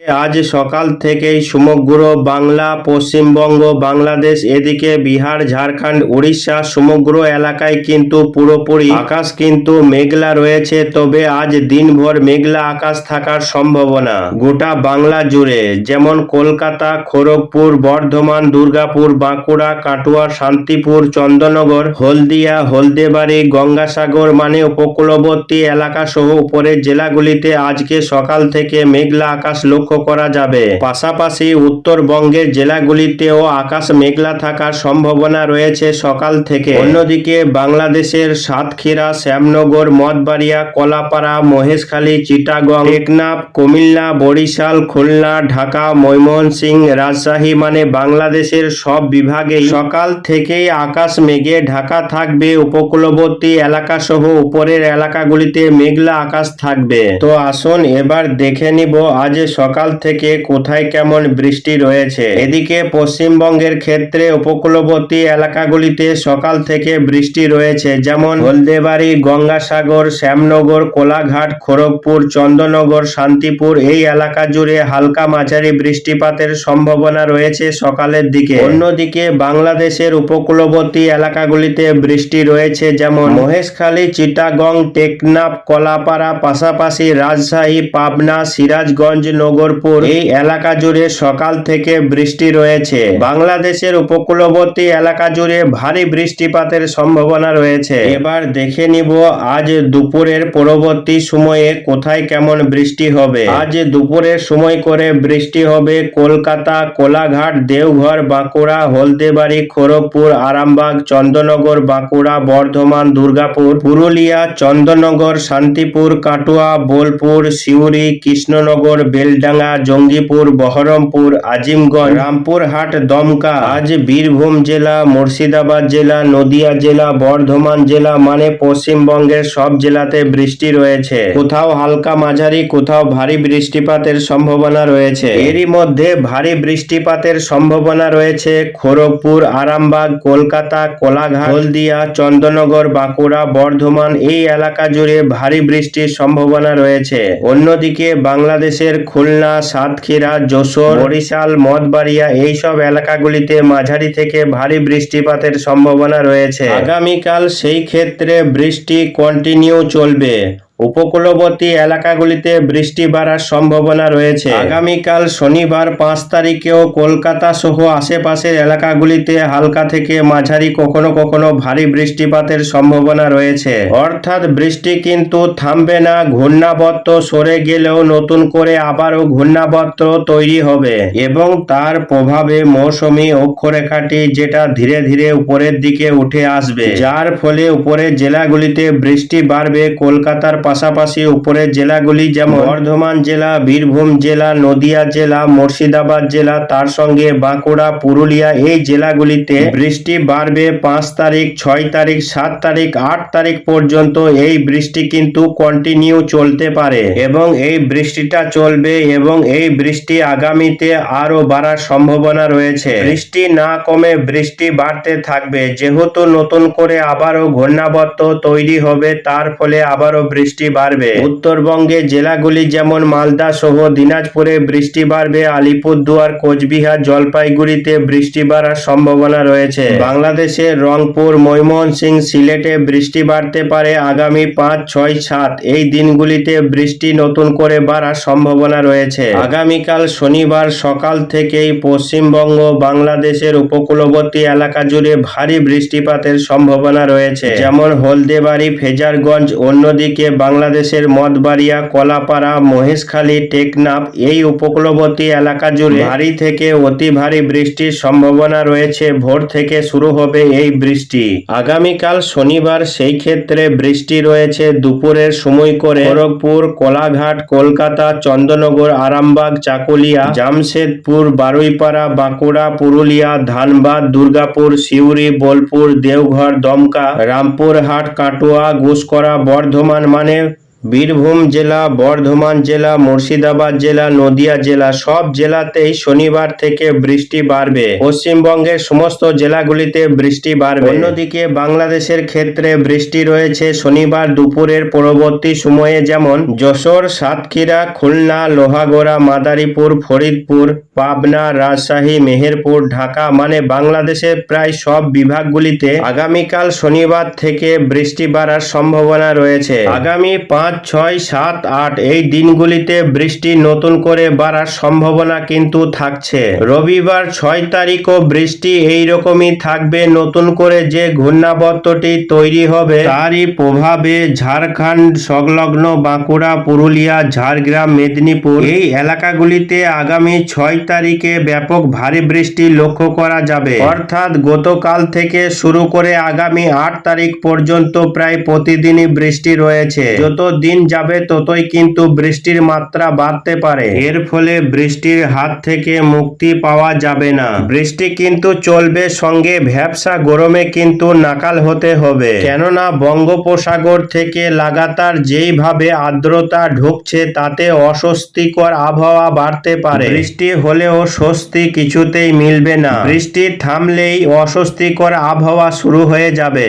আজ সকাল থেকেই সমগ্র বাংলা, পশ্চিমবঙ্গ, বাংলাদেশ, এদিকে বিহার, ঝাড়খণ্ড, উড়িষ্যা সমগ্র এলাকায় কিন্তু পুরোপুরি আকাশ কিন্তু মেঘলা রয়েছে। তবে আজ দিনভর মেঘলা আকাশ থাকার সম্ভাবনা গোটা বাংলা জুড়ে। যেমন কলকাতা, খড়গপুর, বর্ধমান, দুর্গাপুর, বাঁকুড়া, কাটোয়া, শান্তিপুর, চন্দননগর, হলদিয়া, হলদেবাড়ি, গঙ্গাসাগর মানে উপকূলবর্তী এলাকা সহ উপরের জেলাগুলিতে আজকে সকাল থেকে মেঘলা আকাশ লক্ষ্য করা যাবে। পাশাপাশি উত্তরবঙ্গের জেলাগুলিতেও আকাশ মেঘলা থাকার সম্ভাবনা রয়েছে সকাল থেকে। অন্যদিকে বাংলাদেশের সাতক্ষীরা, শ্যামনগর, মঠবাড়িয়া, কলাপাড়া, মহেশখালী, চিটাগং, টেকনাফ, কুমিল্লা, বরিশাল, খুলনা, ঢাকা, ময়মনসিংহ, রাজশাহী মানে বাংলাদেশের সব বিভাগেই সকাল থেকেই আকাশ মেঘে ঢাকা থাকবে। উপকূলবর্তী এলাকা সহ উপরের এলাকাগুলিতে মেঘলা আকাশ থাকবে। তো আসুন এবার দেখে নিব আজ সকাল থেকে কোথায় কেমন বৃষ্টি রয়েছে? এদিকে পশ্চিমবঙ্গের ক্ষেত্রে উপকূলবর্তী এলাকাগুলিতে সকাল থেকে বৃষ্টি রয়েছে, যেমন হলদেবাড়ি, গঙ্গাসাগর, শ্যামনগর, কোলাঘাট, খড়গপুর, চন্দননগর, শান্তিপুর। এই এলাকা জুড়ে হালকা মাঝারি বৃষ্টিপাতের সম্ভাবনা রয়েছে সকালের দিকে। অন্যদিকে বাংলাদেশের উপকূলবর্তী এলাকাগুলিতে বৃষ্টি রয়েছে, যেমন মহেশখালী, চিটাগং, টেকনাফ, কলাপাড়া, পাশাপাশি রাজশাহী, পাবনা, সিরাজগঞ্জ নগরপুর এই এলাকা জুড়ে সকাল থেকে বৃষ্টি রয়েছে। বাংলাদেশের উপকূলবর্তী এলাকা জুড়ে ভারী বৃষ্টিপাতের সম্ভাবনা রয়েছে। এবার দেখে নিব আজ দুপুরের পরবর্তী সময়ে কোথায় কেমন বৃষ্টি হবে। আজ দুপুরের সময় করে বৃষ্টি হবে কলকাতা, কোলাঘাট, দেওঘর, বাঁকুড়া, হলদেবাড়ি, খড়গপুর, আরামবাগ, চন্দননগর, বাঁকুড়া, বর্ধমান, দুর্গাপুর, পুরুলিয়া, চন্দননগর, শান্তিপুর, কাটুয়া, বোলপুর, সিউড়ি, কৃষ্ণনগর, বেলডাঙ্গা জঙ্গিপুর, বহরমপুর, আজিমগঞ্জ, রামপুরহাট, দমকা। আজ বীরভূম জেলা, মুর্শিদাবাদ জেলা, নদিয়া জেলা, বর্ধমান জেলা মানে পশ্চিমবঙ্গের সব জেলাতে বৃষ্টি রয়েছে। কোথাও হালকা মাঝারি, কোথাও ভারী বৃষ্টিপাতের সম্ভাবনা রয়েছে। এরই মধ্যে ভারী বৃষ্টিপাতের সম্ভাবনা রয়েছে খড়গপুর, আরামবাগ, কলকাতা, কোলাঘাট, হলদিয়া, চন্দননগর, বাঁকুড়া, বর্ধমান। এই এলাকা জুড়ে ভারী বৃষ্টির সম্ভাবনা রয়েছে। অন্যদিকে বাংলাদেশের খুলনা সাতক্ষীরা, যশোর, বরিশাল, মঠবাড়িয়া এইসব এলাকাগুলিতে মাঝারি থেকে ভারী বৃষ্টিপাতের সম্ভাবনা রয়েছে। আগামীকাল সেই ক্ষেত্রে বৃষ্টি কন্টিনিউ চলবে। উপকূলবর্তী এলাকাগুলিতে বৃষ্টি বাড়ার সম্ভাবনা রয়েছে। আগামীকাল শনিবার পাঁচ তারিখেও কলকাতা সহ আশেপাশের এলাকাগুলিতে হালকা থেকে মাঝারি কখনো কখনো ভারী বৃষ্টিপাতের সম্ভাবনা রয়েছে। অর্থাৎ বৃষ্টি কিন্তু থামবে না, ঘূর্ণাবর্ত সরে গেলেও নতুন করে আবারও ঘূর্ণাবর্ত তৈরি হবে এবং তার প্রভাবে মৌসুমী অক্ষরেখাটি যেটা ধীরে ধীরে উপরের দিকে উঠে আসবে। যার ফলে উপরের জেলাগুলিতে বৃষ্টি বাড়বে, কলকাতার পাশাপাশি উপরের জেলাগুলি যেমন বর্ধমান জেলা, বীরভূম জেলা, নদিয়া জেলা, মুর্শিদাবাদ জেলা, তার সঙ্গে বাঁকুড়া, পুরুলিয়া এই জেলাগুলিতে বৃষ্টি বাড়বে পাঁচ তারিখ, ছয় তারিখ, সাত তারিখ, আট তারিখ পর্যন্ত এই বৃষ্টি কিন্তু কন্টিনিউ চলতে পারে এবং এই বৃষ্টিটা চলবে এবং এই বৃষ্টি আগামীতে আরও বাড়ার সম্ভাবনা রয়েছে। বৃষ্টি না কমে বৃষ্টি বাড়তে থাকবে। যেহেতু নতুন করে আবারও ঘূর্ণাবর্ত তৈরি হবে, তার ফলে আবারও বৃষ্টি বাড়বে। উত্তরবঙ্গে জেলাগুলি যেমন মালদা সহ দিনাজপুরে বৃষ্টি বাড়বে, আলিপুরদুয়ার, কোচবিহার, জলপাইগুড়িতে বৃষ্টি বাড়ার সম্ভাবনা রয়েছে। বাংলাদেশের রংপুর, ময়মনসিংহ, সিলেটে বৃষ্টি বাড়তে পারে আগামী পাঁচ, ছয়, সাত। এই দিনগুলিতে বৃষ্টি নতুন করে বাড়ার সম্ভাবনা রয়েছে। আগামীকাল শনিবার সকাল থেকেই পশ্চিমবঙ্গ বাংলাদেশের উপকূলবর্তী এলাকা জুড়ে ভারী বৃষ্টিপাতের সম্ভাবনা রয়েছে। যেমন হলদেবাড়ি, ফেজারগঞ্জ, অন্যদিকে বাংলাদেশের মঠবাড়িয়া কলাপাড়া, মহেশখালী, টেকনাফ এই উপকূলবর্তী এলাকা জুড়ে ভারী থেকে অতি ভারী বৃষ্টির সম্ভাবনা রয়েছে। ভোর থেকে শুরু হবে এই বৃষ্টি। আগামীকাল শনিবার সেই ক্ষেত্রে বৃষ্টি রয়েছে। দুপুরের সময় করে খড়গপুর, কোলাঘাট, কলকাতা, চন্দননগর, আরামবাগ, চাকুলিয়া, জামশেদপুর, বারুইপাড়া, বাঁকুড়া, পুরুলিয়া, ধানবাদ, দুর্গাপুর, সিউড়ি, বোলপুর, দেওঘর, দমকা, রামপুরহাট, কাটোয়া ঘুষকরা বর্ধমান মানে में বীরভূম জেলা, বর্ধমান জেলা, মুর্শিদাবাদ জেলা, নদিয়া জেলা, সব জেলাতেই শনিবার থেকে বৃষ্টি বাড়বে। পশ্চিমবঙ্গের সমস্ত জেলাগুলিতে বৃষ্টি বাড়বে। অন্যদিকে বাংলাদেশের ক্ষেত্রে বৃষ্টি রয়েছে শনিবার দুপুরের পরবর্তী সময়ে যেমন যশোর, সাতক্ষীরা, খুলনা, লোহাগড়া, মাদারীপুর, ফরিদপুর, পাবনা, রাজশাহী, মেহেরপুর, ঢাকা মানে বাংলাদেশের প্রায় সব বিভাগগুলিতে আগামীকাল শনিবার থেকে বৃষ্টি বাড়ার সম্ভাবনা রয়েছে। আগামী পাঁচ ছয়, সাত, আট, এই দিনগুলিতে বৃষ্টি নতুন করে বাড়ার সম্ভাবনা কিন্তু থাকছে। রবিবার ছয় তারিখও বৃষ্টি এই রকমই থাকবে, নতুন করে যে ঘূর্ণাবর্তটি তৈরি হবে তারই প্রভাবে ঝাড়খণ্ড, সংলগ্ন বাঁকুড়া, পুরুলিয়া, ঝাড়গ্রাম, মেদিনীপুর এই এলাকাগুলিতে আগামী ছয় তারিখে ব্যাপক ভারী বৃষ্টি লক্ষ্য করা যাবে। অর্থাৎ গতকাল থেকে শুরু করে আগামী আট তারিখ পর্যন্ত প্রায় প্রতিদিনই বৃষ্টি রয়েছে। যত দিন যাবে ততই কিন্তু বৃষ্টির মাত্রা বাড়তে পারে। এর ফলে বৃষ্টির হাত থেকে মুক্তি পাওয়া যাবে না। বৃষ্টি কিন্তু চলবে সঙ্গে ভ্যাবসা গরমে কিন্তু নাকাল হতে হবে। কেননা বঙ্গোপসাগর থেকে লাগাতার যেইভাবে আর্দ্রতা ঢুকছে, তাতে অস্বস্তিকর আবহাওয়া বাড়তে পারে। বৃষ্টি হলেও স্বস্তি কিছুতেই মিলবে না। বৃষ্টি থামলেই অস্বস্তিকর আবহাওয়া শুরু হয়ে যাবে।